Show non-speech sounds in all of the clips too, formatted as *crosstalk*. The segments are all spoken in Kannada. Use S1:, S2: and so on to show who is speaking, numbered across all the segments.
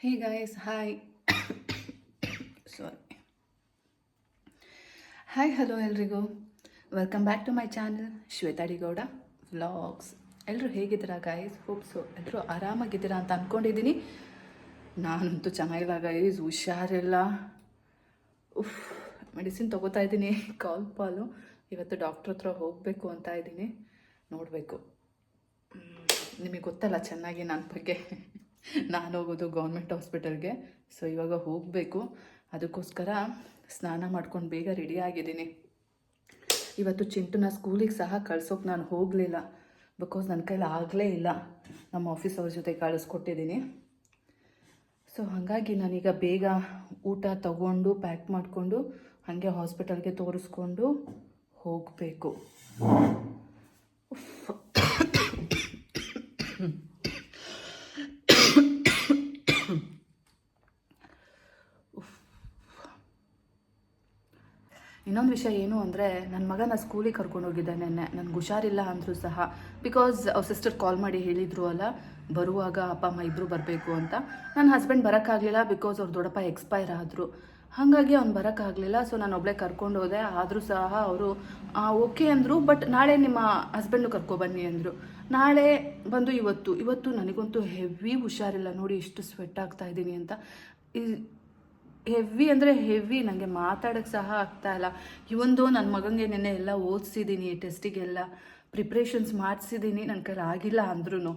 S1: Hey guys, hi. *coughs* Sorry. Hi hello ಎಲ್ರಿಗೂ. Welcome back to my channel Shweta ಡಿಗೌಡ vlogs ಎಲ್ಲರೂ ಹೇಗಿದ್ದೀರಾ ಗಾಯ್ಸ್ ಹೋಪ್ಸು ಎಲ್ಲರೂ ಆರಾಮಾಗಿದ್ದೀರಾ ಅಂತ ಅಂದ್ಕೊಂಡಿದ್ದೀನಿ ನಾನಂತೂ ಚೆನ್ನಾಗಿಲ್ಲ ಗೈಸ್ ಹುಷಾರಿಲ್ಲ. ಉಫ್ ಮೆಡಿಸಿನ್ ತೊಗೋತಾ ಇದ್ದೀನಿ. ಕಾಲ್ ಪಾಲು. ಇವತ್ತು ಡಾಕ್ಟ್ರ್ ಹತ್ರ ಹೋಗಬೇಕು ಅಂತ ಇದ್ದೀನಿ. ನೋಡಬೇಕು. ನಿಮಗೆ ಗೊತ್ತಲ್ಲ ಚೆನ್ನಾಗಿ ನನ್ನ ಬಗ್ಗೆ. ನಾನು ಹೋಗೋದು ಗೌರ್ಮೆಂಟ್ ಹಾಸ್ಪಿಟಲ್ಗೆ ಸೊ ಇವಾಗ ಹೋಗಬೇಕು ಅದಕ್ಕೋಸ್ಕರ ಸ್ನಾನ ಮಾಡ್ಕೊಂಡು ಬೇಗ ರೆಡಿ ಆಗಿದ್ದೀನಿ ಇವತ್ತು ಚಿಂಟುನ ಸ್ಕೂಲಿಗೆ ಸಹ ಕಳ್ಸೋಕೆ ನಾನು ಹೋಗಲಿಲ್ಲ ಬಿಕಾಸ್ ನನ್ನ ಕೈಲಿ ಆಗಲೇ ಇಲ್ಲ ನಮ್ಮ ಆಫೀಸ್ ಅವ್ರ ಜೊತೆ ಕಳಿಸ್ಕೊಟ್ಟಿದ್ದೀನಿ ಸೊ ಹಾಗಾಗಿ ನಾನೀಗ ಬೇಗ ಊಟ ತಗೊಂಡು ಪ್ಯಾಕ್ ಮಾಡಿಕೊಂಡು ಹಾಗೆ ಹಾಸ್ಪಿಟಲ್ಗೆ ತೋರಿಸ್ಕೊಂಡು ಹೋಗಬೇಕು ಇನ್ನೊಂದು ವಿಷಯ ಏನು ಅಂದರೆ ನನ್ನ ಮಗನ ಸ್ಕೂಲಿಗೆ ಕರ್ಕೊಂಡು ಹೋಗಿದ್ದೆ ನೆನ್ನೆ. ನನಗೆ ಹುಷಾರಿಲ್ಲ ಅಂದರೂ ಸಹ ಬಿಕಾಸ್ ಅವ್ರ ಸಿಸ್ಟರ್ ಕಾಲ್ ಮಾಡಿ ಹೇಳಿದ್ರು ಅಲ್ಲ, ಬರುವಾಗ ಅಪ್ಪ, ಅಮ್ಮ ಇಬ್ಬರು ಬರಬೇಕು ಅಂತ. ನನ್ನ ಹಸ್ಬೆಂಡ್ ಬರೋಕ್ಕಾಗಲಿಲ್ಲ ಬಿಕಾಸ್ ಅವ್ರ ದೊಡ್ಡಪ್ಪ ಎಕ್ಸ್ಪೈರ್ ಆದರು. ಹಾಗಾಗಿ ಅವ್ನು ಬರೋಕ್ಕಾಗಲಿಲ್ಲ ಸೊ ನಾನು ಒಬ್ಬಳೇ ಕರ್ಕೊಂಡು ಹೋದೆ. ಆದರೂ ಸಹ ಅವರು ಓಕೆ ಅಂದರು ಬಟ್ ನಾಳೆ ನಿಮ್ಮ ಹಸ್ಬೆಂಡು ಕರ್ಕೊಬನ್ನಿ ಅಂದರು. ನಾಳೆ ಬಂದು ಇವತ್ತು ಇವತ್ತು ನನಗಂತೂ ಹೆವಿ ಹುಷಾರಿಲ್ಲ. ನೋಡಿ, ಇಷ್ಟು ಸ್ವೆಟ್ ಆಗ್ತಾ ಇದ್ದೀನಿ ಅಂತ. ಹೆವಿ ಅಂದರೆ ಹೆವಿ ನನಗೆ ಮಾತಾಡೋಕ್ಕೆ ಸಹ ಆಗ್ತಾ ಇಲ್ಲ. ಇವೊಂದು ನನ್ನ ಮಗನಿಗೆ ನೆನ್ನೆ ಎಲ್ಲ ಓದಿಸಿದ್ದೀನಿ ಟೆಸ್ಟಿಗೆಲ್ಲ ಪ್ರಿಪ್ರೇಷನ್ಸ್ ಮಾಡಿಸಿದ್ದೀನಿ ನನ್ನ ಕೈಲಿ ಆಗಿಲ್ಲ ಅಂದ್ರೂ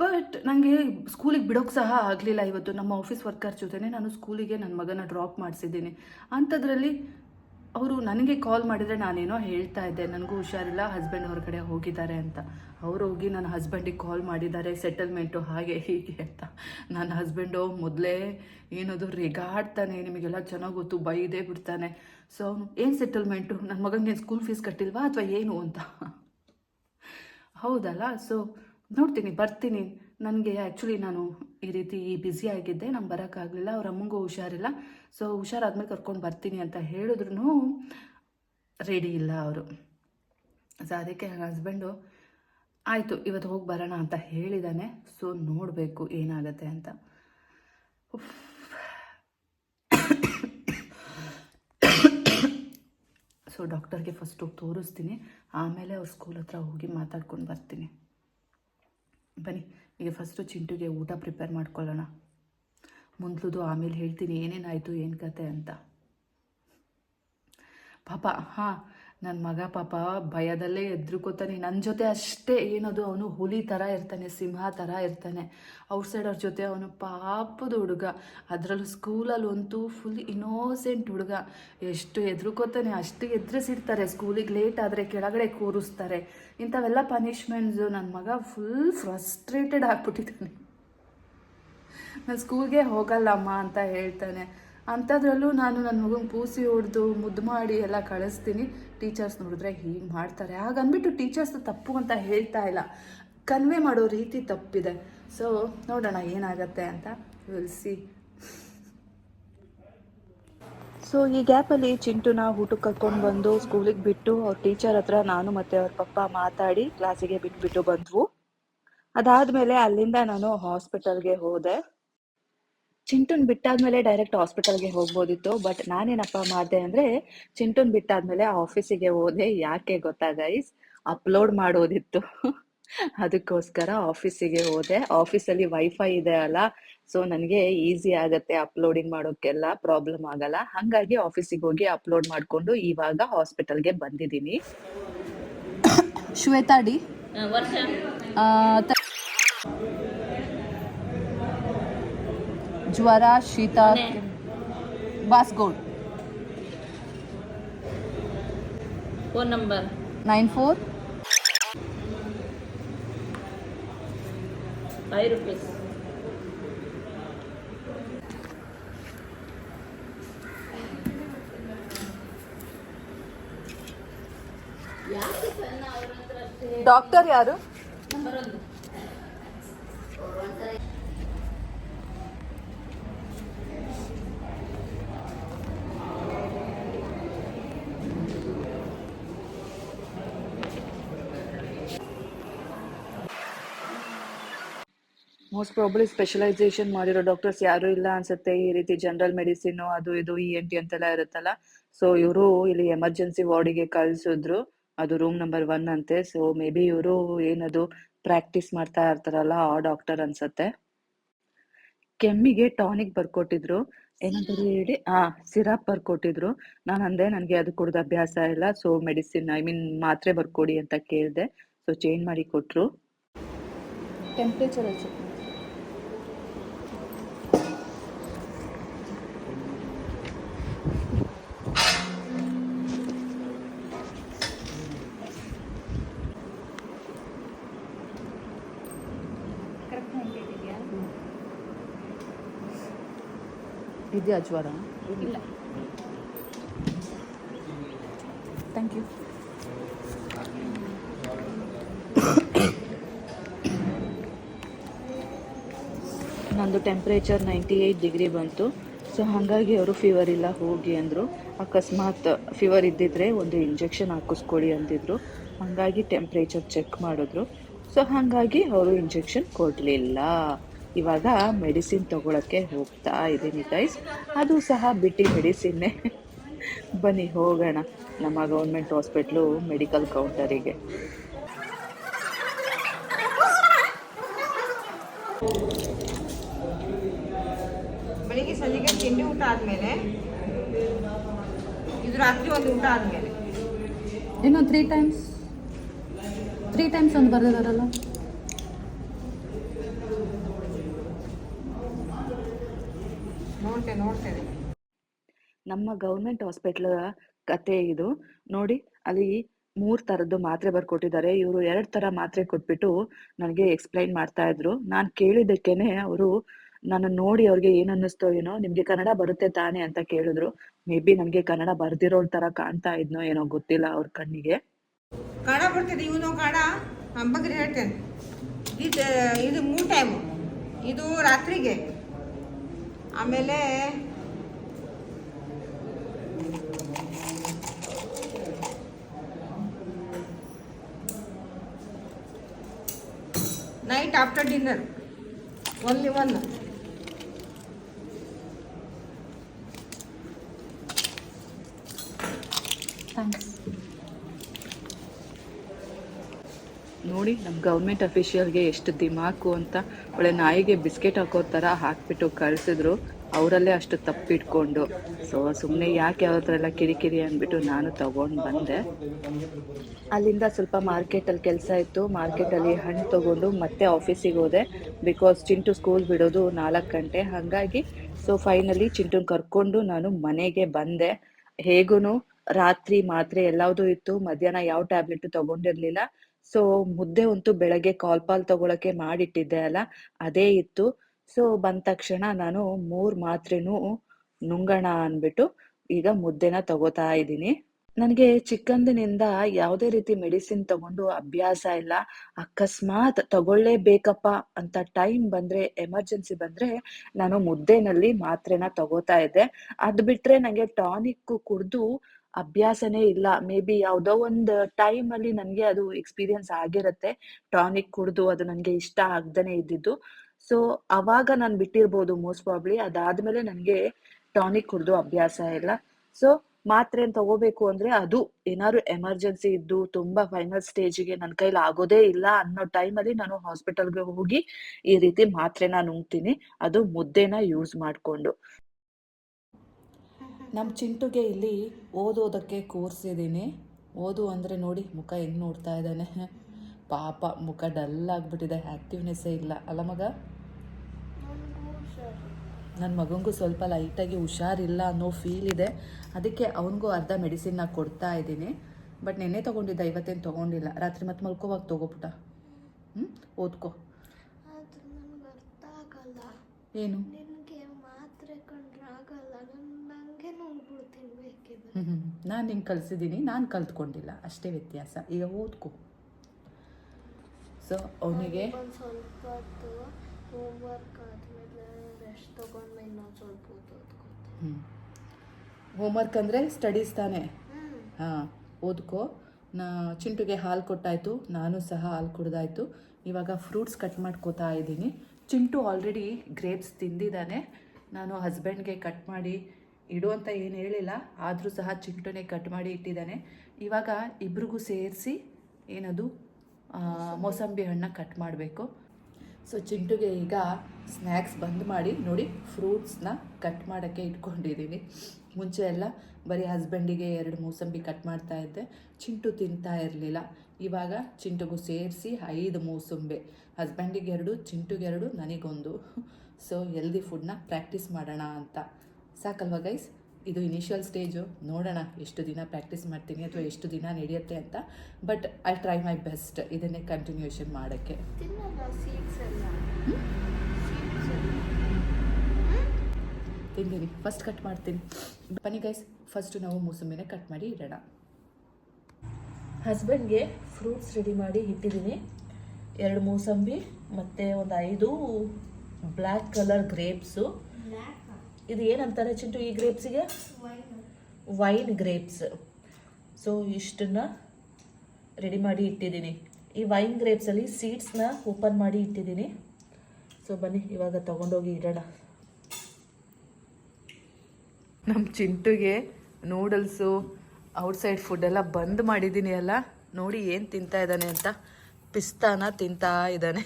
S1: ಬಟ್ ನನಗೆ ಸ್ಕೂಲಿಗೆ ಬಿಡೋಕ್ಕೆ ಸಹ ಆಗಲಿಲ್ಲ ಇವತ್ತು. ನಮ್ಮ ಆಫೀಸ್ ವರ್ಕರ್ ಜೊತೆನೇ ನಾನು ಸ್ಕೂಲಿಗೆ ನನ್ನ ಮಗನ ಡ್ರಾಪ್ ಮಾಡಿಸಿದ್ದೀನಿ ಅಂಥದ್ರಲ್ಲಿ ಅವರು ನನಗೆ ಕಾಲ್ ಮಾಡಿದರೆ ನಾನೇನೋ ಹೇಳ್ತಾ ಇದ್ದೆ. ನನಗೂ ಹುಷಾರಿಲ್ಲ ಹಸ್ಬೆಂಡ್ ಹೊರಗಡೆ ಹೋಗಿದ್ದಾರೆ ಅಂತ. ಅವ್ರು ಹೋಗಿ ನನ್ನ ಹಸ್ಬೆಂಡಿಗೆ ಕಾಲ್ ಮಾಡಿದ್ದಾರೆ ಸೆಟಲ್ಮೆಂಟು ಹಾಗೆ ಹೀಗೆ ಅಂತ. ನನ್ನ ಹಸ್ಬೆಂಡು ಮೊದಲೇ ಏನದು ರೆಗಾಡ್ತಾನೆ, ನಿಮಗೆಲ್ಲ ಚೆನ್ನಾಗಿ ಗೊತ್ತು, ಬೈದೇ ಬಿಡ್ತಾನೆ. ಸೊ ಅವನು ಏನು ಸೆಟಲ್ಮೆಂಟು ನನ್ನ ಮಗನಿಗೆ ಸ್ಕೂಲ್ ಫೀಸ್ ಕಟ್ಟಿಲ್ವಾ ಅಥವಾ ಏನು ಅಂತ? ಹೌದಲ್ಲ? ಸೊ ನೋಡ್ತೀನಿ, ಬರ್ತೀನಿ. ನನಗೆ ಆ್ಯಕ್ಚುಲಿ ನಾನು ಈ ರೀತಿ ಬ್ಯುಸಿ ಆಗಿದ್ದೆ ನಾನು ಬರೋಕ್ಕಾಗಲಿಲ್ಲ ಅವ್ರ ಅಮ್ಮಂಗೂ ಹುಷಾರಿಲ್ಲ. ಸೊ ಹುಷಾರಾದ್ಮೇಲೆ ಕರ್ಕೊಂಡು ಬರ್ತೀನಿ ಅಂತ ಹೇಳಿದ್ರು ರೆಡಿ ಇಲ್ಲ ಅವರು. ಸೊ ಅದಕ್ಕೆ ನನ್ನ ಹಸ್ಬೆಂಡು ಆಯಿತು ಇವತ್ತು ಹೋಗಿ ಬರೋಣ ಅಂತ ಹೇಳಿದ್ದಾನೆ ಸೊ ನೋಡಬೇಕು ಏನಾಗುತ್ತೆ ಅಂತ. ಸೊ ಡಾಕ್ಟರ್ಗೆ ಫಸ್ಟ್ ತೋರಿಸ್ತೀನಿ, ಆಮೇಲೆ ಅವ್ರ ಸ್ಕೂಲ್ ಹತ್ರ ಹೋಗಿ ಮಾತಾಡ್ಕೊಂಡು ಬರ್ತೀನಿ. ಬನ್ನಿ. ಈಗ ಫಸ್ಟು ಚಿಂಟುಗೆ ಊಟ ಪ್ರಿಪೇರ್ ಮಾಡ್ಕೊಳ್ಳೋಣ. ಮುಂದ್ಲುದು ಆಮೇಲೆ ಹೇಳ್ತೀನಿ ಏನೇನಾಯಿತು ಏನು ಕತೆ ಅಂತ. ಪಾಪ, ಹಾಂ ನನ್ನ ಮಗ ಪಾಪ ಭಯದಲ್ಲೇ ಎದ್ರುಕೋತಾನೆ. ನನ್ನ ಜೊತೆ ಅಷ್ಟೇ ಏನದು ಅವನು ಹುಲಿ ಥರ ಇರ್ತಾನೆ, ಸಿಂಹ ಥರ ಇರ್ತಾನೆ. ಔಟ್ ಸೈಡ್ ಅವ್ರ ಜೊತೆ ಅವನು ಪಾಪದ ಹುಡುಗ. ಅದರಲ್ಲೂ ಸ್ಕೂಲಲ್ಲಿ ಅಂತೂ ಫುಲ್ ಇನ್ನೋಸೆಂಟ್ ಹುಡುಗ. ಎಷ್ಟು ಎದ್ರುಕೋತಾನೆ, ಅಷ್ಟು ಎದುರಿಸಿರ್ತಾರೆ. ಸ್ಕೂಲಿಗೆ ಲೇಟ್ ಆದರೆ ಕೆಳಗಡೆ ಕೂರಿಸ್ತಾರೆ. ಇಂಥವೆಲ್ಲ ಪನಿಷ್ಮೆಂಟ್ಸು ನನ್ನ ಮಗ ಫುಲ್ ಫ್ರಸ್ಟ್ರೇಟೆಡ್ ಆಗಿಬಿಟ್ಟಿದ್ದಾನೆ. ನಾನು ಸ್ಕೂಲ್ಗೆ ಹೋಗಲ್ಲಮ್ಮ ಅಂತ ಹೇಳ್ತಾನೆ. ಅಂಥದ್ರಲ್ಲೂ ನಾನು ನನ್ನ ಮಗನ ಪೂಸಿ ಹೊಡೆದು ಮುದ್ದು ಮಾಡಿ ಎಲ್ಲ ಕಳಿಸ್ತೀನಿ. ಟೀಚರ್ಸ್ ನೋಡಿದ್ರೆ ಹೀಗೆ ಮಾಡ್ತಾರೆ. ಹಾಗಂದ್ಬಿಟ್ಟು ಟೀಚರ್ಸ್ ತಪ್ಪು ಅಂತ ಹೇಳ್ತಾ ಇಲ್ಲ. ಕನ್ವೆ ಮಾಡೋ ರೀತಿ ತಪ್ಪಿದೆ. ಸೊ ನೋಡೋಣ ಏನಾಗತ್ತೆ ಅಂತ. ವಿಲ್ ಸಿ ಈ ಗ್ಯಾಪಲ್ಲಿ ಚಿಂಟುನ ಊಟಕ್ಕೆ ಕರ್ಕೊಂಡು ಬಂದು ಸ್ಕೂಲಿಗೆ ಬಿಟ್ಟು ಅವ್ರ ಟೀಚರ್ ಹತ್ರ ನಾನು ಮತ್ತು ಅವ್ರ ಪಪ್ಪ ಮಾತಾಡಿ ಕ್ಲಾಸಿಗೆ ಬಿಟ್ಬಿಟ್ಟು ಬಂದ್ವು. ಅದಾದಮೇಲೆ ಅಲ್ಲಿಂದ ನಾನು ಹಾಸ್ಪಿಟಲ್ಗೆ ಹೋದೆ. ಚಿಂಟುನ್ ಬಿಟ್ಟಾದ್ಮೇಲೆ ಡೈರೆಕ್ಟ್ ಹಾಸ್ಪಿಟಲ್ಗೆ ಹೋಗ್ಬೋದಿತ್ತು. ಬಟ್ ನಾನೇನಪ್ಪ ಮಾಡಿದೆ ಅಂದ್ರೆ ಚಿಂಟುನ್ ಬಿಟ್ಟಾದ್ಮೇಲೆ ಆಫೀಸಿಗೆ ಹೋದೆ. ಯಾಕೆ ಗೊತ್ತಾ ಗೈಸ್ ಅಪ್ಲೋಡ್ ಮಾಡೋದಿತ್ತು. *laughs* ಅದಕ್ಕೋಸ್ಕರ ಆಫೀಸಿಗೆ ಹೋದೆ. ಆಫೀಸಲ್ಲಿ ವೈಫೈ ಇದೆ ಅಲ್ಲ ಸೊ ನನಗೆ ಈಸಿ ಆಗತ್ತೆ ಅಪ್ಲೋಡಿಂಗ್ ಮಾಡೋಕ್ಕೆಲ್ಲ ಪ್ರಾಬ್ಲಮ್ ಆಗಲ್ಲ. ಹಾಗಾಗಿ ಆಫೀಸಿಗೆ ಹೋಗಿ ಅಪ್ಲೋಡ್ ಮಾಡಿಕೊಂಡು ಇವಾಗ ಹಾಸ್ಪಿಟಲ್ಗೆ ಬಂದಿದ್ದೀನಿ. *coughs* ಶ್ವೇತಾ ಡಿ.
S2: ಆ, ವರ್ಷ
S1: ಜ್ವರ ಶೀತ
S2: ಮನೆ.
S1: ಬಾಸ್ಗೋಡ್
S2: phone number
S1: nine four
S2: five rupees
S1: doctor ಯಾರು ಮೋಸ್ಟ್ ಪ್ರಾಬ್ಲಿ ಸ್ಪೆಷಲೈಸೇಷನ್ ಮಾಡಿರೋ ಡಾಕ್ಟರ್ಸ್ ಯಾರು ಇಲ್ಲ ಅನ್ಸುತ್ತೆ. ಈ ರೀತಿ ಜನರಲ್ ಮೆಡಿಸಿನ್ ಅದು ಇದು ಇ ಎನ್ ಟಿ ಅಂತೆಲ್ಲ ಇರುತ್ತಲ್ಲ. ಸೊ ಇವರು ಇಲ್ಲಿ ಎಮರ್ಜೆನ್ಸಿ ವಾರ್ಡಿಗೆ ಕಳ್ಸಿದ್ರು. ಅದು ರೂಮ್ ನಂಬರ್ ಒನ್ ಅಂತೆ. ಸೊ ಮೇ ಬಿ ಇವರು ಏನದು ಪ್ರಾಕ್ಟೀಸ್ ಮಾಡ್ತಾ ಇರ್ತಾರಲ್ಲ ಆ ಡಾಕ್ಟರ್ ಅನ್ಸತ್ತೆ. ಕೆಮ್ಮಿಗೆ ಟಾನಿಕ್ ಬರ್ಕೊಟ್ಟಿದ್ರು. ಏನಂತಾರೆ ಹೇಳಿ? ಆ ಸಿರಪ್ ಬರ್ಕೊಟ್ಟಿದ್ರು. ನಾನು ಅಂದೆ ನನಗೆ ಅದು ಕುಡ್ದು ಅಭ್ಯಾಸ ಇಲ್ಲ. ಸೊ ಮೆಡಿಸಿನ್ ಐ ಮೀನ್ ಮಾತ್ರೆ ಬರ್ಕೊಡಿ ಅಂತ ಕೇಳಿದೆ. ಸೊ ಚೇಂಜ್ ಮಾಡಿ ಕೊಟ್ರು. ಟೆಂಪ್ರೇಚರ್ ಇದೆಯಾ ಜ್ವರ
S2: ಇಲ್ಲ.
S1: ಥ್ಯಾಂಕ್ ಯು ನಂದು ಟೆಂಪ್ರೇಚರ್ ನೈಂಟಿ ಏಯ್ಟ್ ಡಿಗ್ರಿ ಬಂತು. ಸೊ ಹಾಗಾಗಿ ಅವರು ಫೀವರ್ ಇಲ್ಲ, ಹೋಗಿ ಅಂದರು. ಅಕಸ್ಮಾತ್ ಫೀವರ್ ಇದ್ದಿದ್ರೆ ಒಂದು ಇಂಜೆಕ್ಷನ್ ಹಾಕಿಸ್ಕೊಳ್ಳಿ ಅಂದಿದ್ರು. ಹಾಗಾಗಿ ಟೆಂಪ್ರೇಚರ್ ಚೆಕ್ ಮಾಡಿದ್ರು. ಸೊ ಹಾಗಾಗಿ ಅವರು ಇಂಜೆಕ್ಷನ್ ಕೊಡಲಿಲ್ಲ. ಇವಾಗ ಮೆಡಿಸಿನ್ ತಗೊಳಕ್ಕೆ ಹೋಗ್ತಾ ಇದ್ದೀನಿ ಗೈಸ್ ಅದು ಸಹ ಬಿಟ್ಟು ಮೆಡಿಸಿನ್ನೇ. *laughs* ಬನ್ನಿ ಹೋಗೋಣ. ನಮ್ಮ ಗೌರ್ಮೆಂಟ್ ಹಾಸ್ಪಿಟ್ಲು ಮೆಡಿಕಲ್ ಕೌಂಟರಿಗೆ
S3: ಬೆಳಿಗ್ಗೆ ಸಂಜೆಗೆ ತಿಂಡಿ ಊಟ ಆದಮೇಲೆ ಇದು ರಾತ್ರಿ ಒಂದು ಊಟ ಆದಮೇಲೆ.
S1: ಇನ್ನೊಂದು ತ್ರೀ ಟೈಮ್ಸ್ ತ್ರೀ ಟೈಮ್ಸ್ ಒಂದು ಬರೆದಿದಾರಲ್ಲ?
S3: ನೋಡ್ತೆ ನೋಡ್ತೇನೆ
S1: ನಮ್ಮ ಗೌರ್ಮೆಂಟ್ ಹಾಸ್ಪಿಟಲ್ ಕತೆ ಇದು. ನೋಡಿ ಅಲ್ಲಿ ಮೂರ್ ತರದ್ದು ಮಾತ್ರೆ ಬರ್ಕೊಟ್ಟಿದ್ದಾರೆ. ಇವರು ಎರಡ್ ತರ ಮಾತ್ರೆ ಕೊಟ್ಬಿಟ್ಟು ನನಗೆ ಎಕ್ಸ್ಪ್ಲೈನ್ ಮಾಡ್ತಾ ಇದ್ರು. ನಾನ್ ಕೇಳಿದ್ದಕ್ಕೇನೆ ಅವರು ನನ್ನ ನೋಡಿ ಅವ್ರಿಗೆ ಏನ್ ಅನ್ನಿಸ್ತೋ ಏನೋ ನಿಮ್ಗೆ ಕನ್ನಡ ಬರುತ್ತೆ ತಾನೇ ಅಂತ ಕೇಳಿದ್ರು. ಮೇ ಬಿ ನಮ್ಗೆ ಕನ್ನಡ ಬರ್ದಿರೋ ತರ ಕಾಣ್ತಾ ಇದ್ನೋ ಏನೋ ಗೊತ್ತಿಲ್ಲ ಅವ್ರ ಕಣ್ಣಿಗೆ.
S3: ಕನ್ನಡ ಬರ್ತದೆ ಇವನು ಕಾಡ? ನಮ್ಮ ಬಗ್ಗೆ ಹೇಳ್ತೇನೆ. ಇದು ಇದು ಮೂರು ಟೈಮು ಇದು ರಾತ್ರಿಗೆ. ಆಮೇಲೆ night after dinner only one
S1: ನೋಡಿ ನಮ್ಮ ಗೌರ್ಮೆಂಟ್ ಅಫಿಷಿಯಲ್ಗೆ ಎಷ್ಟು ದಿಮಾಕು ಅಂತ ಒಳ್ಳೆ ನಾಯಿಗೆ ಬಿಸ್ಕೆಟ್ ಹಾಕೋ ಥರ ಹಾಕ್ಬಿಟ್ಟು ಕಳಿಸಿದ್ರು. ಅವರಲ್ಲೇ ಅಷ್ಟು ತಪ್ಪಿಟ್ಕೊಂಡು. ಸೊ ಸುಮ್ಮನೆ ಯಾಕೆ ಅವ್ರ ಹತ್ರ ಎಲ್ಲ ಕಿರಿಕಿರಿ ಅಂದ್ಬಿಟ್ಟು ನಾನು ತಗೊಂಡು ಬಂದೆ. ಅಲ್ಲಿಂದ ಸ್ವಲ್ಪ ಮಾರ್ಕೆಟಲ್ಲಿ ಕೆಲಸ ಇತ್ತು. ಮಾರ್ಕೆಟಲ್ಲಿ ಹಣ್ಣು ತಗೊಂಡು ಮತ್ತೆ ಆಫೀಸಿಗೆ ಹೋದೆ. ಬಿಕಾಸ್ ಚಿಂಟು ಸ್ಕೂಲ್ ಬಿಡೋದು ನಾಲ್ಕು ಗಂಟೆ. ಹಾಗಾಗಿ ಸೊ ಫೈನಲಿ ಚಿಂಟುನ ಕರ್ಕೊಂಡು ನಾನು ಮನೆಗೆ ಬಂದೆ. ಹೇಗೂ ರಾತ್ರಿ ಮಾತ್ರೆ ಎಲ್ಲಾವುದು ಇತ್ತು. ಮಧ್ಯಾಹ್ನ ಯಾವ ಟ್ಯಾಬ್ಲೆಟ್ ತಗೊಂಡಿರ್ಲಿಲ್ಲ. ಸೊ ಮುದ್ದೆ ಅಂತೂ ಬೆಳಗ್ಗೆ ಕಾಲ್ ಪಾಲ್ ತಗೊಳಕ್ಕೆ ಮಾಡಿಟ್ಟಿದ್ದೆ ಅಲ್ಲ, ಅದೇ ಇತ್ತು. ಸೊ ಬಂದ ತಕ್ಷಣ ನಾನು ಮೂರ್ ಮಾತ್ರೆನೂ ನುಂಗಣ ಅನ್ಬಿಟ್ಟು ಈಗ ಮುದ್ದೆನ ತಗೋತಾ ಇದ್ದೀನಿ. ನನಗೆ ಚಿಕ್ಕಂದಿನಿಂದ ಯಾವುದೇ ರೀತಿ ಮೆಡಿಸಿನ್ ತಗೊಂಡು ಅಭ್ಯಾಸ ಇಲ್ಲ. ಅಕಸ್ಮಾತ್ ತಗೊಳ್ಳೇಬೇಕಪ್ಪ ಅಂತ ಟೈಮ್ ಬಂದ್ರೆ, ಎಮರ್ಜೆನ್ಸಿ ಬಂದ್ರೆ ನಾನು ಮುದ್ದೆನಲ್ಲಿ ಮಾತ್ರೆನ ತಗೋತಾ ಇದ್ದೆ. ಅದ್ ಬಿಟ್ರೆ ನಂಗೆ ಟಾನಿಕ್ ಕುಡ್ದು ಅಭ್ಯಾಸನೇ ಇಲ್ಲ. ಮೇ ಬಿ ಯಾವುದೋ ಒಂದು ಟೈಮ್ ಅಲ್ಲಿ ನನ್ಗೆ ಅದು ಎಕ್ಸ್ಪೀರಿಯನ್ಸ್ ಆಗಿರತ್ತೆ. ಟಾನಿಕ್ ಕುಡ್ದು ಅದು ನನಗೆ ಇಷ್ಟ ಆಗ್ದೇನೆ ಇದ್ದಿದ್ದು. ಸೊ ಅವಾಗ ನಾನು ಬಿಟ್ಟಿರ್ಬೋದು ಮೋಸ್ಟ್ ಪ್ರಾಬ್ಲಿ ಅದಾದ್ಮೇಲೆ ನನ್ಗೆ ಟಾನಿಕ್ ಕುಡ್ದು ಅಭ್ಯಾಸ ಇಲ್ಲ. ಸೊ ಮಾತ್ರೆ ತಗೋಬೇಕು ಅಂದ್ರೆ ಅದು ಏನಾದ್ರು ಎಮರ್ಜೆನ್ಸಿ ಇದ್ದು ತುಂಬಾ ಫೈನಲ್ ಸ್ಟೇಜಿಗೆ ನನ್ನ ಕೈಲಿ ಆಗೋದೇ ಇಲ್ಲ ಅನ್ನೋ ಟೈಮಲ್ಲಿ ನಾನು ಹಾಸ್ಪಿಟಲ್ಗೆ ಹೋಗಿ ಈ ರೀತಿ ಮಾತ್ರೆನ ನುಂಗ್ತೀನಿ. ಅದು ಮುದ್ದೆನ ಯೂಸ್ ಮಾಡ್ಕೊಂಡು. ನಮ್ಮ ಚಿಂಟುಗೆ ಇಲ್ಲಿ ಓದೋದಕ್ಕೆ ಕೂರಿಸಿದ್ದೀನಿ ಓದು ಅಂದರೆ ನೋಡಿ ಮುಖ ಹೆಂಗೆ ನೋಡ್ತಾ ಇದ್ದಾನೆ. ಪಾಪ ಮುಖ ಡಲ್ ಆಗಿಬಿಟ್ಟಿದೆ ಆ್ಯಕ್ಟಿವ್ನೆಸ್ಸೇ ಇಲ್ಲ. ಅಲ್ಲ ಮಗ? ನನ್ನ ಮಗನಿಗೂ ಸ್ವಲ್ಪ ಲೈಟಾಗಿ ಹುಷಾರಿಲ್ಲ ಅನ್ನೋ ಫೀಲ್ ಇದೆ. ಅದಕ್ಕೆ ಅವನಿಗೂ ಅರ್ಧ ಮೆಡಿಸಿನ್ನ ಕೊಡ್ತಾ ಇದ್ದೀನಿ. ಬಟ್ ನೆನ್ನೆ ತೊಗೊಂಡಿದ್ದ ಇವತ್ತೇನು ತೊಗೊಂಡಿಲ್ಲ. ರಾತ್ರಿ ಮತ್ತೆ ಮಲ್ಕೋವಾಗ ತೊಗೋಬಿಟ್ಟ ಹ್ಞೂ ಓದ್ಕೋ. ಏನು
S4: ನಿನಗೆ ಮಾತ್ರೆ ಕಂಡ್ರೆ ಆಗಲ್ಲ ನಾನು ನನಗೆ ನುಂಗ್ಬಿಡ್ತೀನಿ ಬೇಕಿದ್ರೆ
S1: ಹ್ಞೂ ಹ್ಞೂ ನಾನು ನಿಂಗೆ ಕಲಿಸಿದ್ದೀನಿ ನಾನು ಕಲ್ತ್ಕೊಂಡಿಲ್ಲ. ಅಷ್ಟೇ ವ್ಯತ್ಯಾಸ. ಈಗ ಓದ್ಕೊ. ಸೊ ಅವನಿಗೆ
S4: ಹೋಮ್ ಹೋಮ್ವರ್ಕ್ ಆದಮೇಲೆ ರೆಸ್ಟ್ ತೊಗೊಂಡು ಇನ್ನೊಂದು ಸ್ವಲ್ಪ ಹೊತ್ತು ಓದ್ಕೊತೀನಿ.
S1: ಹ್ಞೂ ಹೋಮ್ವರ್ಕ್ ಅಂದರೆ ಸ್ಟಡೀಸ್ ತಾನೇ? ಹಾಂ ಓದ್ಕೋ. ನಾ ಚಿಂಟುಗೆ ಹಾಲು ಕೊಟ್ಟಾಯಿತು ನಾನು ಸಹ ಹಾಲು ಕುಡ್ದಾಯ್ತು. ಇವಾಗ ಫ್ರೂಟ್ಸ್ ಕಟ್ ಮಾಡ್ಕೋತಾ ಇದ್ದೀನಿ. ಚಿಂಟು ಆಲ್ರೆಡಿ ಗ್ರೇಪ್ಸ್ ತಿಂದಿದ್ದಾನೆ. ನಾನು ಹಸ್ಬೆಂಡ್ಗೆ ಕಟ್ ಮಾಡಿ ಇಡು ಅಂತ ಏನು ಹೇಳಿಲ್ಲ ಆದರೂ ಸಹ ಚಿಂಟುನೇ ಕಟ್ ಮಾಡಿ ಇಟ್ಟಿದ್ದಾನೆ. ಇವಾಗ ಇಬ್ರಿಗೂ ಸೇರಿಸಿ ಏನದು ಮೋಸಂಬಿ. ಹಣ್ಣು ಕಟ್ ಮಾಡಬೇಕು. ಸೊ ಚಿಂಟುಗೆ ಈಗ ಸ್ನ್ಯಾಕ್ಸ್ ಬಂದ್ ಮಾಡಿ ನೋಡಿ ಫ್ರೂಟ್ಸ್ನ ಕಟ್ ಮಾಡೋಕ್ಕೆ ಇಟ್ಕೊಂಡಿದ್ದೀನಿ ಮುಂಚೆ ಎಲ್ಲ ಬರೀ ಹಸ್ಬೆಂಡಿಗೆ ಎರಡು ಮೂಸಂಬಿ ಕಟ್ ಮಾಡ್ತಾ ಇದ್ದೆ. ಚಿಂಟು ತಿಂತಾ ಇರಲಿಲ್ಲ. ಇವಾಗ ಚಿಂಟುಗೂ ಸೇರಿಸಿ ಐದು ಮೂಸಂಬೆ. ಹಸ್ಬೆಂಡಿಗೆ ಎರಡು ಚಿಂಟುಗೆ ಎರಡು ನನಗೊಂದು. ಸೊ ಹೆಲ್ದಿ ಫುಡ್ನ ಪ್ರಾಕ್ಟೀಸ್ ಮಾಡೋಣ ಅಂತ. ಸಾಕಲ್ವಾ ಗೈಸ್ ಇದು ಇನಿಷಿಯಲ್ ಸ್ಟೇಜು ನೋಡೋಣ ಎಷ್ಟು ದಿನ ಪ್ರಾಕ್ಟೀಸ್ ಮಾಡ್ತೀನಿ ಅಥವಾ ಎಷ್ಟು ದಿನ ನಡೆಯುತ್ತೆ ಅಂತ. But I try my best ಇದನ್ನೇ ಕಂಟಿನ್ಯೂಷನ್ ಮಾಡೋಕ್ಕೆ. ತಿಂತೀನಿ ಫಸ್ಟ್ ಕಟ್ ಮಾಡ್ತೀನಿ. ಬನ್ನಿ ಗೈಸ್ ಫಸ್ಟು ನಾವು ಮೂಸಂಬಿನೇ ಕಟ್ ಮಾಡಿ ಇಡೋಣ. ಹಸ್ಬೆಂಡ್ಗೆ ಫ್ರೂಟ್ಸ್ ರೆಡಿ ಮಾಡಿ ಇಟ್ಟಿದ್ದೀನಿ. ಎರಡು ಮೂಸಂಬಿ ಮತ್ತು ಒಂದು ಐದು ಬ್ಲ್ಯಾಕ್ ಕಲರ್ ಗ್ರೇಪ್ಸು ಇದು ಏನಂತಾರೆ ಚಿಂಟು ಈ ಗ್ರೇಪ್ಸಿಗೆ
S4: ವೈನ್
S1: ಗ್ರೇಪ್ಸ್ ಸೊ ಇಷ್ಟನ್ನ ರೆಡಿ ಮಾಡಿ ಇಟ್ಟಿದ್ದೀನಿ. ಈ ವೈನ್ ಗ್ರೇಪ್ಸಲ್ಲಿ ಸೀಡ್ಸ್ನ ಓಪನ್ ಮಾಡಿ ಇಟ್ಟಿದ್ದೀನಿ. ಸೊ ಬನ್ನಿ, ಇವಾಗ ತಗೊಂಡೋಗಿ ಇಡೋಣ. ನಮ್ಮ ಚಿಂಟುಗೆ ನೂಡಲ್ಸು ಔಟ್ಸೈಡ್ ಫುಡ್ ಎಲ್ಲ ಬಂದ್ ಮಾಡಿದ್ದೀನಿ ಅಲ್ಲ. ನೋಡಿ ಏನು ತಿಂತಾ ಇದ್ದಾನೆ ಅಂತ. ಪಿಸ್ತಾನ ತಿಂತಾ ಇದ್ದಾನೆ.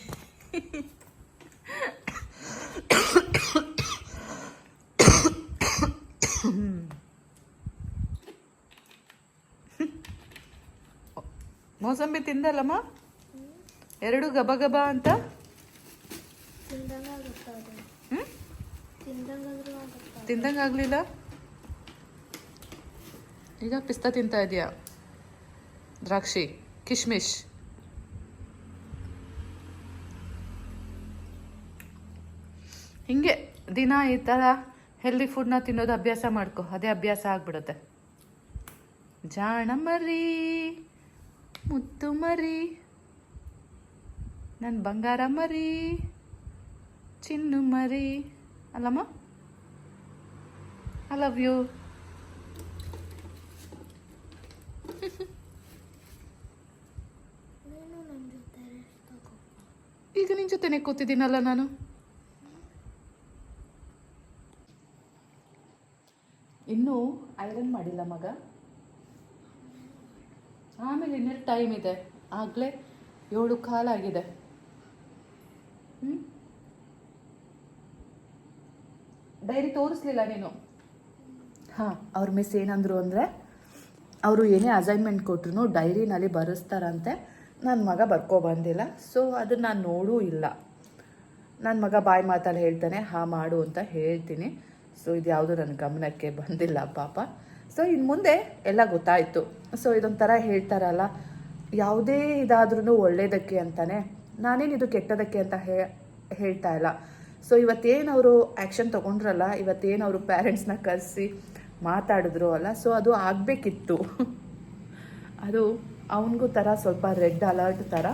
S1: ಮೋಸಂಬಿ ತಿಂದಲ್ಲಮ್ಮ? ಎರಡು ಗಬ ಗಬ ಅಂತ? ತಿಂದಂಗಾಗ್ಲಿಲ್ಲ ಈಗ ಪಿಸ್ತಾ ತಿಂತಾ ಇದೆಯಾ? ದ್ರಾಕ್ಷಿ, ಕಿಶ್ಮಿಶ್. ಹಿಂಗೆ ದಿನ ಈ ಥರ ಹೆಲ್ದಿ ಫುಡ್ನ ತಿನ್ನೋದು ಅಭ್ಯಾಸ ಮಾಡ್ಕೊ. ಅದೇ ಅಭ್ಯಾಸ ಆಗ್ಬಿಡುತ್ತೆ. ಜಾಣ ಮರಿ ಮುತ್ತು ಮರಿ ನನ್ನ ಬಂಗಾರ ಮರಿ ಚಿನ್ನು ಮರಿ. ಅಲ್ಲಮ್ಮ? ಐ ಲವ್ ಯು ಈಗ ನಿನ್ನ ಜೊತೆನೆ ಕೂತಿದ್ದೀನಲ್ಲ ನಾನು? ಇನ್ನೂ ಐರನ್ ಮಾಡಿಲ್ಲ ಮಗ? ಆಮೇಲೆ ಇನ್ನೆರಡು ಟೈಮ್ ಇದೆ. ಆಗಲೇ ಏಳು ಕಾಲಾಗಿದೆ ಹ್ಞೂ ಡೈರಿ ತೋರಿಸ್ಲಿಲ್ಲ ನೀನು? ಹಾಂ, ಅವ್ರ ಮಿಸ್ ಏನಂದ್ರು ಅಂದರೆ, ಅವರು ಏನೇ ಅಸೈನ್ಮೆಂಟ್ ಕೊಟ್ರು ಡೈರಿನಲ್ಲಿ ಬರೆಸ್ತಾರಂತೆ. ನನ್ನ ಮಗ ಬರ್ಕೊ ಬಂದಿಲ್ಲ. ಸೊ ಅದನ್ನು ನಾನು ನೋಡೂ ಇಲ್ಲ. ನನ್ನ ಮಗ ಬಾಯಿ ಮಾತಲ್ಲಿ ಹೇಳ್ತಾನೆ, ಹಾ ಮಾಡು ಅಂತ ಹೇಳ್ತೀನಿ. ಸೊ ಇದು ಯಾವುದು ನನ್ನ ಗಮನಕ್ಕೆ ಬಂದಿಲ್ಲ ಪಾಪ. ಸೊ ಇನ್ನು ಮುಂದೆ ಎಲ್ಲ ಗೊತ್ತಾಯಿತು. ಸೊ ಇದೊಂಥರ ಹೇಳ್ತಾರಲ್ಲ, ಯಾವುದೇ ಇದಾದ್ರೂ ಒಳ್ಳೇದಕ್ಕೆ ಅಂತಾನೆ, ನಾನೇನು ಇದು ಕೆಟ್ಟದಕ್ಕೆ ಅಂತ ಹೇಳ್ತಾ ಇಲ್ಲ. ಸೊ ಇವತ್ತೇನು ಅವರು ಆ್ಯಕ್ಷನ್ ತೊಗೊಂಡ್ರಲ್ಲ, ಇವತ್ತೇನು ಅವರು ಪೇರೆಂಟ್ಸ್ನ ಕರೆಸಿ ಮಾತಾಡಿದ್ರು ಅಲ್ಲ ಸೊ ಅದು ಆಗಬೇಕಿತ್ತು. ಅದು ಅವನಿಗೂ ಥರ ಸ್ವಲ್ಪ ರೆಡ್ ಅಲರ್ಟ್ ಥರ.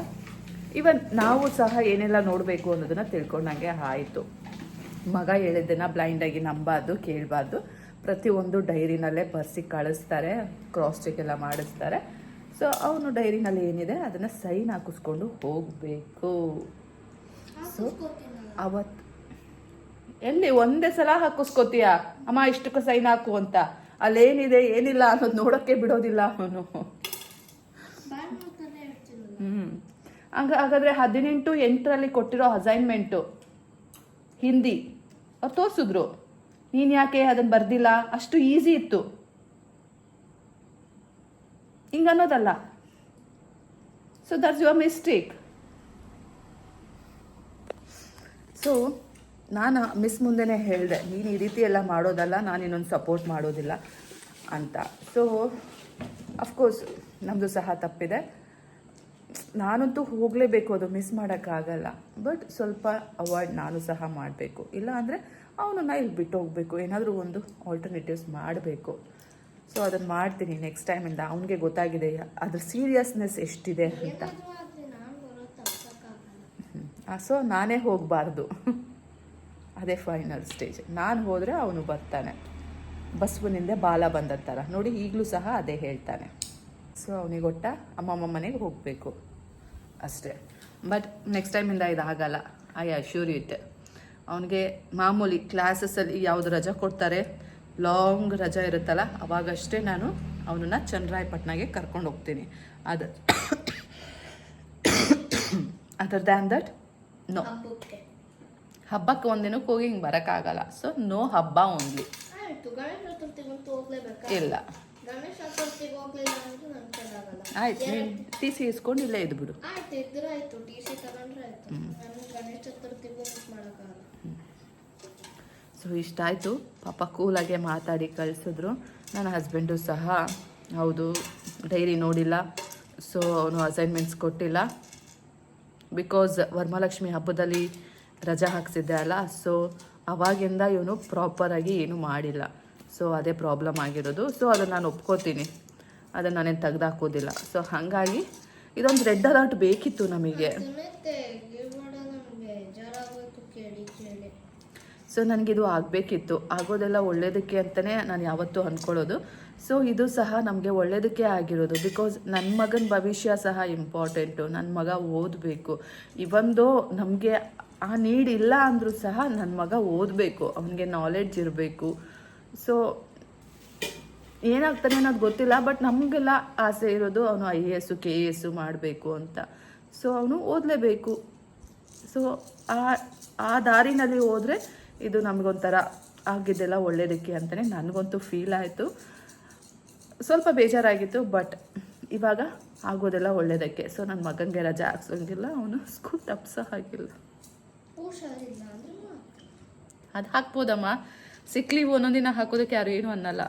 S1: ಇವನ್ ನಾವು ಸಹ ಏನೆಲ್ಲ ನೋಡಬೇಕು ಅನ್ನೋದನ್ನು ತಿಳ್ಕೊಂಡಂಗೆ ಆಯಿತು. ಮಗ ಹೇಳಿದ್ದನ್ನು ಬ್ಲೈಂಡಾಗಿ ನಂಬಾರ್ದು, ಕೇಳಬಾರ್ದು. ಪ್ರತಿಯೊಂದು ಡೈರಿನಲ್ಲೇ ಬರ್ಸಿ ಕಳಿಸ್ತಾರೆ ಕ್ರಾಸ್ ಚೆಕ್ ಎಲ್ಲ ಮಾಡಿಸ್ತಾರೆ. ಸೊ ಅವನು ಡೈರಿನಲ್ಲಿ ಏನಿದೆ, ಅದನ್ನು ಸೈನ್ ಹಾಕಿಸ್ಕೊಂಡು ಹೋಗಬೇಕು. ಸೊ ಅವತ್ತು ಎಲ್ಲಿ ಒಂದೇ ಸಲ ಹಾಕಿಸ್ಕೋತೀಯ? ಅಮ್ಮ, ಇಷ್ಟಕ್ಕೆ ಸೈನ್ ಹಾಕು ಅಂತ. ಅಲ್ಲೇನಿದೆ, ಏನಿಲ್ಲ ಅನ್ನೋದು ನೋಡೋಕ್ಕೆ ಬಿಡೋದಿಲ್ಲ ಅವನು. ಹ್ಞೂ ಹಂಗ ಹಾಗಾದರೆ ಹದಿನೆಂಟು ಎಂಟರಲ್ಲಿ ಕೊಟ್ಟಿರೋ ಅಸೈನ್ಮೆಂಟು ಹಿಂದಿ. ಅವ್ರು ತೋರಿಸಿದ್ರು. ನೀನು ಯಾಕೆ ಅದನ್ನು ಬರ್ದಿಲ್ಲ? ಅಷ್ಟು ಈಸಿ ಇತ್ತು. ಹಿಂಗೆ ಅನ್ನೋದಲ್ಲ. So that's your mistake so ನಾನು ಮಿಸ್ ಮುಂದೆನೇ ಹೇಳಿದೆ. ನೀನು ಈ ರೀತಿ ಎಲ್ಲ ಮಾಡೋದಲ್ಲ, ನಾನು ಇನ್ನೊಂದು ಸಪೋರ್ಟ್ ಮಾಡೋದಿಲ್ಲ ಅಂತ. ಸೊ ಅಫ್ಕೋರ್ಸ್ ನಮ್ಮದು ಸಹ ತಪ್ಪಿದೆ. ನಾನಂತೂ ಹೋಗಲೇಬೇಕು, ಅದು ಮಿಸ್ ಮಾಡೋಕ್ಕಾಗಲ್ಲ. ಬಟ್ ಸ್ವಲ್ಪ ಅವಾಯ್ಡ್ ನಾನು ಸಹ ಮಾಡಬೇಕು. ಇಲ್ಲ ಅಂದರೆ ಅವನನ್ನು ಇಲ್ಲಿ ಬಿಟ್ಟು ಹೋಗಬೇಕು. ಏನಾದರೂ ಒಂದು ಆಲ್ಟರ್ನೇಟಿವ್ಸ್ ಮಾಡಬೇಕು. ಸೊ ಅದನ್ನು ಮಾಡ್ತೀನಿ ನೆಕ್ಸ್ಟ್ ಟೈಮಿಂದ ಅವನಿಗೆ ಗೊತ್ತಾಗಿದೆ, ಅದ್ರ ಸೀರಿಯಸ್ನೆಸ್ ಎಷ್ಟಿದೆ ಅಂತ. ಸೊ ನಾನೇ ಹೋಗಬಾರ್ದು. ಅದೇ ಫೈನಲ್ ಸ್ಟೇಜ್ ನಾನು ಹೋದರೆ ಅವನು ಬರ್ತಾನೆ. ಬಸವನಿಂದ ಬಾಲ ಬಂದ ಥರ ನೋಡಿ, ಈಗಲೂ ಸಹ ಅದೇ ಹೇಳ್ತಾನೆ. ಸೊ ಅವನಿಗೊಟ್ಟ ಅಮ್ಮಮ್ಮ ಮನೆಗೆ ಹೋಗಬೇಕು. ಅಷ್ಟೇ. ಬಟ್ ನೆಕ್ಸ್ಟ್ ಟೈಮಿಂದ ಇದಾಗಲ್ಲ. ಐ ಅಶ್ಯೂರ್ ಇಟ್ ಅವನಿಗೆ ಮಾಮೂಲಿ ಕ್ಲಾಸಸ್ಸಲ್ಲಿ ಯಾವುದು ರಜಾ ಕೊಡ್ತಾರೆ ಲಾಂಗ್ ರಜಾ ಇರುತ್ತಲ್ಲ ಅವಾಗಷ್ಟೇ ನಾನು ಅವನನ್ನು ಚಂದ್ರಾಯಪಟ್ಟಣಗೆ ಕರ್ಕೊಂಡು ಹೋಗ್ತೀನಿ. ಅದು ಅದರ್ ದ್ಯಾನ್ ದಟ್ ನೋ
S4: ಹಬ್ಬಕ್ಕೆ.
S1: ಒಂದಿನಕ್ಕೆ ಹೋಗಿ ಹಿಂಗೆ ಬರೋಕ್ಕಾಗಲ್ಲ. ಸೊ ನೋ ಹಬ್ಬ ಓನ್ಲಿ ಇಲ್ಲ. ಆಯ್ತು ನೀನು ಟಿ ಸಿ ಇಸ್ಕೊಂಡು ಇಲ್ಲೇ ಇದ್ಬಿಡು.
S4: ಆಯ್ತು ಇದ್ರೆ ಆಯ್ತು ಟಿ ಸಿ ತಗೊಂಡ್ರೆ ಆಯ್ತು. ನಾನು ಗಣೇಶ ಚತುರ್ಥಿಗೂ ಮಿಸ್ ಮಾಡೋಕ್ಕಾಗಲ್ಲ.
S1: ಸೊ ಇಷ್ಟ ಆಯಿತು. ಪಾಪ ಕೂಲಾಗೆ ಮಾತಾಡಿ ಕಳಿಸಿದ್ರು. ನನ್ನ ಹಸ್ಬೆಂಡು ಸಹ ಹೌದು ಡೈರಿ ನೋಡಿಲ್ಲ. ಸೊ ಅವನು ಅಸೈನ್ಮೆಂಟ್ಸ್ ಕೊಟ್ಟಿಲ್ಲ. ಬಿಕಾಸ್ ವರಮಹಾಲಕ್ಷ್ಮಿ ಹಬ್ಬದಲ್ಲಿ ರಜಾ ಹಾಕ್ಸಿದ್ದೆ ಅಲ್ಲ. ಸೊ ಅವಾಗಿಂದ ಇವನು ಪ್ರಾಪರಾಗಿ ಏನೂ ಮಾಡಿಲ್ಲ. ಸೊ ಅದೇ ಪ್ರಾಬ್ಲಮ್ ಆಗಿರೋದು. ಸೊ ಅದನ್ನು ನಾನು ಒಪ್ಕೋತೀನಿ. ಅದನ್ನು ನಾನೇನು ತೆಗ್ದಾಕೋದಿಲ್ಲ. ಸೊ ಹಾಗಾಗಿ ಇದೊಂದು ರೆಡ್ ಅಲರ್ಟ್ ಬೇಕಿತ್ತು ನಮಗೆ. ಸೊ ಇದು ನನಗಿದು ಆಗಬೇಕಿತ್ತು. ಆಗೋದೆಲ್ಲ ಒಳ್ಳೇದಕ್ಕೆ ಅಂತಲೇ ನಾನು ಯಾವತ್ತೂ ಅಂದ್ಕೊಳ್ಳೋದು ಸೊ ಇದು ಸಹ ನಮಗೆ ಒಳ್ಳೇದಕ್ಕೆ ಆಗಿರೋದು. ಬಿಕಾಸ್ ನನ್ನ ಮಗನ ಭವಿಷ್ಯ ಸಹ ಇಂಪಾರ್ಟೆಂಟು ನನ್ನ ಮಗ ಓದಬೇಕು. ಇವೊಂದು ನಮಗೆ ಆ ನೀಡ್ ಇಲ್ಲ ಅಂದರೂ ಸಹ ನನ್ನ ಮಗ ಓದಬೇಕು. ಅವನಿಗೆ ನಾಲೆಡ್ಜ್ ಇರಬೇಕು. ಸೊ ಏನಾಗ್ತಾನೆ ಅನ್ನೋದು ಗೊತ್ತಿಲ್ಲ ಬಟ್ ನಮಗೆಲ್ಲ ಆಸೆ ಇರೋದು ಅವನು I A S K A S ಮಾಡಬೇಕು ಅಂತ. ಸೊ ಅವನು ಓದಲೇಬೇಕು. ಸೊ ಆ ಆ ದಾರಿನಲ್ಲಿ ಹೋದರೆ ಇದು ನಮಗೊಂಥರ ಆಗಿದ್ದೆಲ್ಲ ಒಳ್ಳೇದಕ್ಕೆ ಅಂತಲೇ ನನಗಂತೂ ಫೀಲ್ ಆಯಿತು. ಸ್ವಲ್ಪ ಬೇಜಾರಾಗಿತ್ತು ಬಟ್ ಇವಾಗ ಆಗೋದೆಲ್ಲ ಒಳ್ಳೇದಕ್ಕೆ. ಸೊ ನನ್ನ ಮಗನಿಗೆ ರಜೆ ಹಾಕ್ಸೋಂಗಿಲ್ಲ ಅವನು ಸ್ಕೂಲ್ ತಪ್ಸೋ ಹಾಗಿಲ್ಲ. ಅದು ಹಾಕ್ಬೋದಮ್ಮ. ಸಿಕ್ ಒಂದೊಂದಿನ ಒಂದೊಂದು ದಿನ ಹಾಕೋದಕ್ಕೆ ಯಾರು ಏನು ಅನ್ನಲ್ಲ.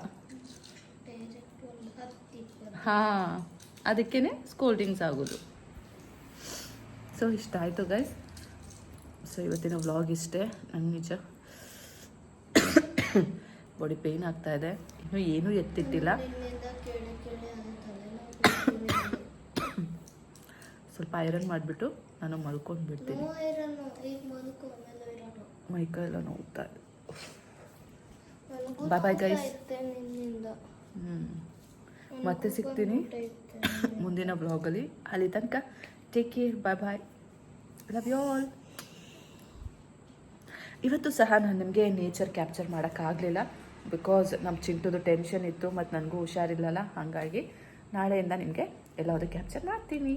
S1: ಹಾ ಅದಕ್ಕೇ ಸ್ಕೋಲ್ಡಿಂಗ್ಸ್ ಆಗೋದು. ಸೊ ಇಷ್ಟ ಆಯಿತು ಗೈಸ್ ಸೊ ಇವತ್ತಿನ ವ್ಲಾಗ್ ಇಷ್ಟೇ. ನಂಗೆ ನಿಜ ಬಾಡಿ ಪೇಯ್ನ್ ಆಗ್ತಾ ಇದೆ. ಇನ್ನೂ ಏನೂ ಎತ್ತಿಟ್ಟಿಲ್ಲ. ಸ್ವಲ್ಪ ಐರನ್ ಮಾಡಿಬಿಟ್ಟು ನಾನು ಮಲ್ಕೊಂಡು ಬಿಡ್ತೀನಿ.
S4: ನೋ
S1: ನೋವುತ್ತಾ ಇದೆ.
S4: ನನಗೂ ಬಾಯ್ ಗೈಸ್.
S1: ಹ್ಞೂ ಮತ್ತೆ ಸಿಗ್ತೀನಿ *laughs* ಮುಂದಿನ ಬ್ಲಾಗಲ್ಲಿ. ಅಲ್ಲಿ ತನಕ take care bye bye love you all ಇವತ್ತು ಸಹ ನಾನು ನಿಮಗೆ ನೇಚರ್ ಕ್ಯಾಪ್ಚರ್ ಮಾಡೋಕ್ಕಾಗಲಿಲ್ಲ ಬಿಕಾಸ್ ನಮ್ಮ ಚಿಂಟುದು ಟೆನ್ಷನ್ ಇತ್ತು ಮತ್ತು ನನಗೂ ಹುಷಾರಿಲ್ಲಲ್ಲ ಹಾಗಾಗಿ ನಾಳೆಯಿಂದ ನಿಮಗೆ ಎಲ್ಲಾದರೂ ಕ್ಯಾಪ್ಚರ್ ಮಾಡ್ತೀನಿ?